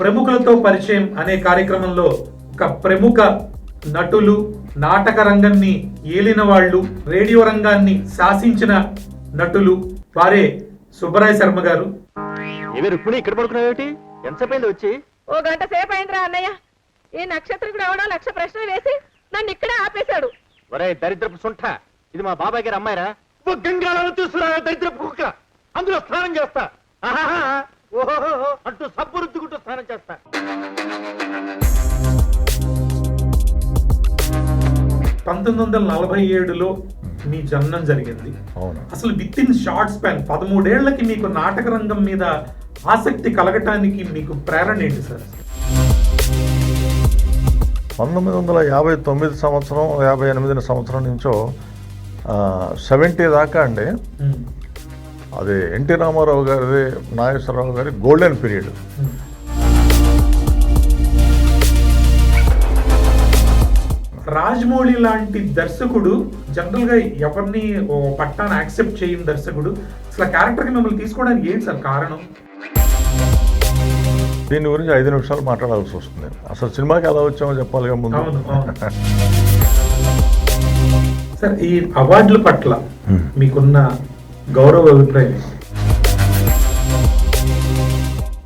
ప్రముఖులతో పరిచయం అనే కార్యక్రమంలో ఒక ప్రముఖ నటులు నాటక రంగాన్ని ఏలిన వాళ్ళు రేడియో రంగాన్ని శాసించిన నటులు వారే సుబ్బరాయ శర్మ గారు. ఇక్కడ పడుకున్నావేటి ఎంతసేపు వచ్చి? ఓ గంట సేపు అయిందిరా అన్నయ్య. ఈ నక్షత్రం ఎవడో లక్ష ప్రశ్నలు వేసి నన్ను ఇక్కడే ఆపేశాడు. ఒరే దరిద్రపు సుంఠ. ఇది మా బాబాయ్ గారి అమ్మాయిరా. ఓ గంగాళాలు తీసుకురా దరిద్రపు కుక్క. అందులో స్నానం చేస్తా. ఆహాహా, ఓహోహో అంటూ సబ్బు పంతొమ్మిది వందల నలభై ఏడులో మీ జననం జరిగింది. అవును. అసలు విత్ ఇన్ షార్ట్ స్పాన్ పదమూడేళ్ళకి మీకు నాటక రంగం మీద ఆసక్తి కలగటానికి మీకు ప్రేరణ ఏంటి సార్? పంతొమ్మిది వందల యాభై తొమ్మిది సంవత్సరం యాభై ఎనిమిది సంవత్సరం నుంచో సెవెంటీ దాకా అండి. అది ఎన్టీ రామారావు గారిది నాగేశ్వరరావు గారి గోల్డెన్ పీరియడ్. రాజమౌళి లాంటి దర్శకుడు జనరల్గా ఎవరిని పట్టాన్ని యాక్సెప్ట్ చేయని దర్శకుడు అసలు ఆ క్యారెక్టర్కి మిమ్మల్ని తీసుకోవడానికి ఏంటి సార్ కారణం? దీని గురించి ఐదు నిమిషాలు మాట్లాడాల్సి వస్తుంది. అసలు సినిమాకి ఎలా వచ్చామో చెప్పాలిగా ముందు. సార్ ఈ అవార్డుల పట్ల మీకున్న గౌరవ అభిప్రాయం?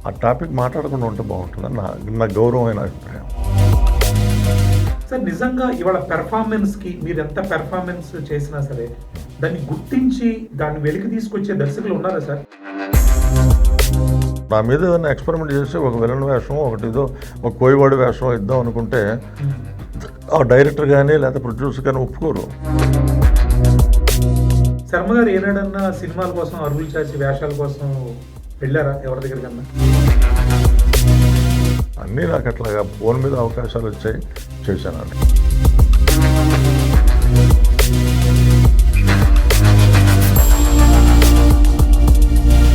ఆ టాపిక్ మాట్లాడకుండా ఉంటే బాగుంటుంది నా నా గౌరవమైన అభిప్రాయం. సార్ నిజంగా ఇవాళ పెర్ఫార్మెన్స్కి మీరు ఎంత పెర్ఫార్మెన్స్ చేసినా సరే దాన్ని గుర్తించి దాన్ని వెలికి తీసుకొచ్చే దర్శకులు ఉన్నారా సార్? నా మీద ఏదైనా ఎక్స్పెరిమెంట్ చేసి ఒక విలన్ వేషం ఒకటి ఏదో ఒక కోయివాడి వేషం ఇద్దాం అనుకుంటే ఆ డైరెక్టర్ కానీ లేదా ప్రొడ్యూసర్ కానీ ఒప్పుకోరు. శర్మ గారు ఏనాడన్నా సినిమాల కోసం అరుగులు చాచి వేషాల కోసం వెళ్ళారా? ఎవరి దగ్గరికన్నా? నాకు అట్లాగా ఫోన్ మీద అవకాశాలు వచ్చాయి. చేశానండి.